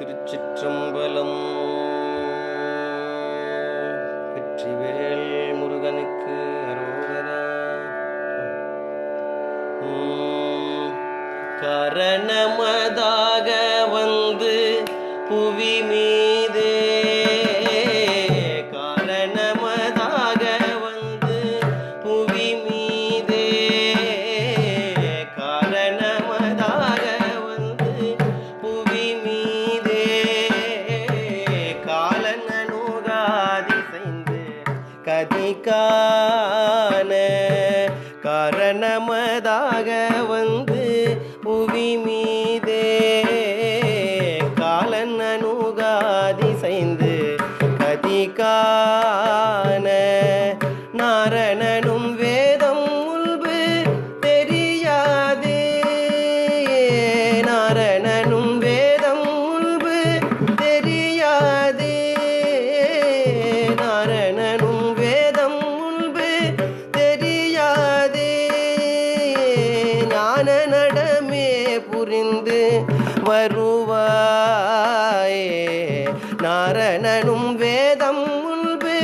திருச்சிற்றம்பலம். வெற்றிவேல் முருகனுக்கு அரோகரா. கரணமதாக வந்து புவி கதிக்கான காரணமதாக வந்து புவி மீதே காலன் அனுகாதிசைந்து கதிகான வருவாயே. நாரணனும் வேதம் முன்பு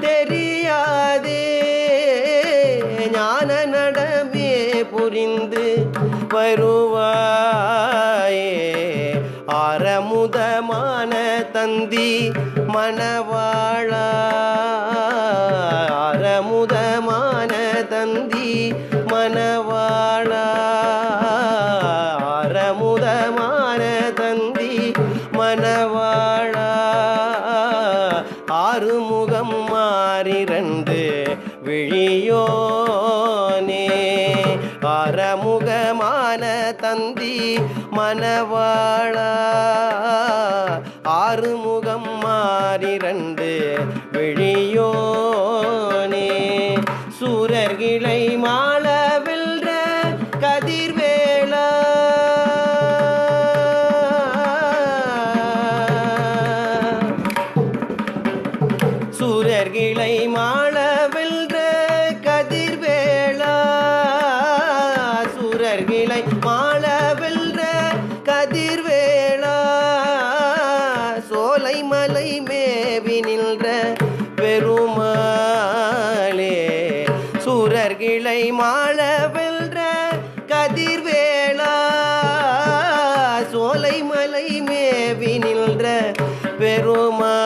தெரியாதே. ஞான நடமே புரிந்து வருவாயே. ஆரமுதமான தந்தி மணவாழா மணவாழா ஆறுமுகம் மாறிரண்டு விழியோனே. ஆரமுகமான தந்தி மணவாழா ஆறுமுகம் மாறிரண்டு விழியோ கதிர்கிளை மாளவெல்ற கதிர்வேளா. சூரர்கிளை மாள வெல்ற கதிர்வேளா. சோலை மலை மேவி நின்ற பெருமாளே. சூரர்கிளை மாள வெல்ற கதிர்வேளா. சோலை மலை மேவி நின்ற பெருமா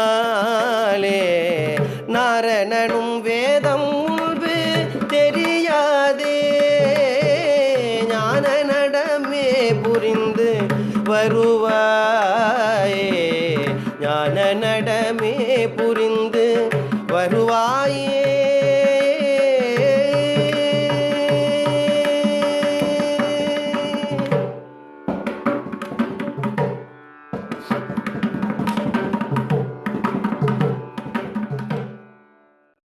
நாரணனும் வேதம் முன்பு தெரியாதே. ஞான நடமே புரிந்து வருவாயே. ஞான நடமே புரிந்து வருவாயே.